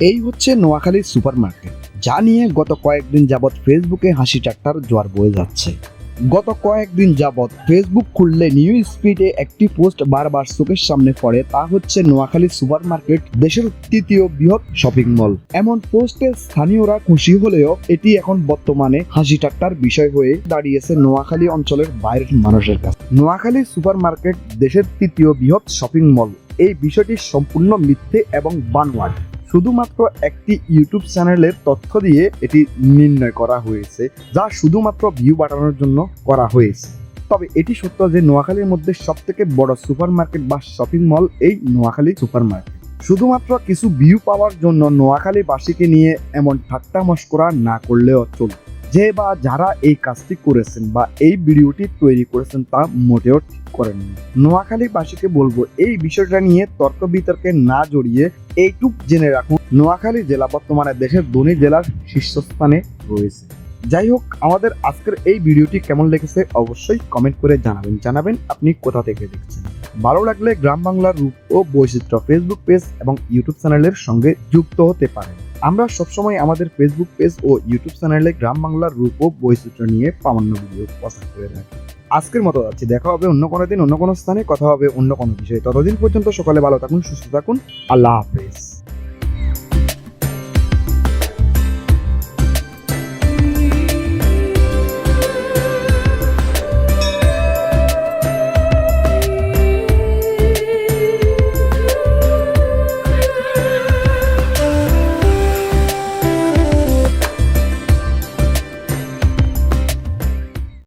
এই হচ্ছে নোয়াখালীর সুপার মার্কেট যা নিয়ে গত কয়েকদিন যাবৎ ফেসবুকে হাসি ঠাট্টার জোয়ার বয়ে যাচ্ছে। গত কয়েকদিন যাবৎ ফেসবুক খুললে নিউ স্পিডে একটি পোস্ট বারবার চোখের সামনে পড়ে, তা হচ্ছে নোয়াখালী সুপার মার্কেট দেশের তৃতীয় বৃহৎ শপিং মল। এমন পোস্টে স্থানীয়রা খুশি হলেও এটি এখন বর্তমানে হাসি ঠাট্টার বিষয় হয়ে দাঁড়িয়েছে নোয়াখালী অঞ্চলের বাইরের মানুষের কাছে। নোয়াখালী সুপার মার্কেট দেশের তৃতীয় বৃহৎ শপিং মল। এই বিষয়টি সম্পূর্ণ মিথ্যে এবং বানোয়াট। শুধুমাত্র একটি ইউটিউব চ্যানেলের তথ্য দিয়ে এটি নির্ণয় করা হয়েছে, যা শুধুমাত্র ভিউ বাড়ানোর জন্য করা হয়েছে। তবে এটি সত্য যে নোয়াখালীর মধ্যে সব থেকে বড় সুপার মার্কেট বা শপিং মল এই নোয়াখালী সুপার মার্কেট শুধুমাত্র কিছু ভিউ পাওয়ার জন্য নোয়াখালীবাসীকে নিয়ে এমন ঠাট্টা মস্করা না করলেও চলবে। যে বা যারা এই কাজটি করেছেন বা এই ভিডিওটি তৈরি করেছেন তা মোটেও ঠিক করেননি। নোয়াখালীবাসীকে বলব, এই বিষয়টা নিয়ে তর্ক বিতর্কে না জড়িয়ে এইটুক জেনে রাখুন, নোয়াখালী জেলা বর্তমানে দেশের ধনী জেলার শীর্ষস্থানে রয়েছে। যাই হোক, আমাদের আজকের এই ভিডিওটি কেমন লেগেছে অবশ্যই কমেন্ট করে জানাবেন। জানাবেন আপনি কোথা থেকে দেখছেন। ভালো লাগলে গ্রাম বাংলার রূপ ও বৈচিত্র্য ফেসবুক পেজ এবং ইউটিউব চ্যানেলের সঙ্গে যুক্ত হতে পারেন। আমরা সবসময় আমাদের ফেসবুক পেজ ও ইউটিউব চ্যানেলে গ্রাম বাংলার রূপ ও বৈচিত্র্য নিয়ে প্রামান্য ভিডিও প্রচার করে থাকি। আজকের মতো যাচ্ছি। দেখা হবে অন্য কোনো দিন, অন্য কোনো স্থানে, কথা হবে অন্য কোনো বিষয়ে। ততদিন পর্যন্ত সকালে ভালো থাকুন, সুস্থ থাকুন। আল্লাহ হাফেজ।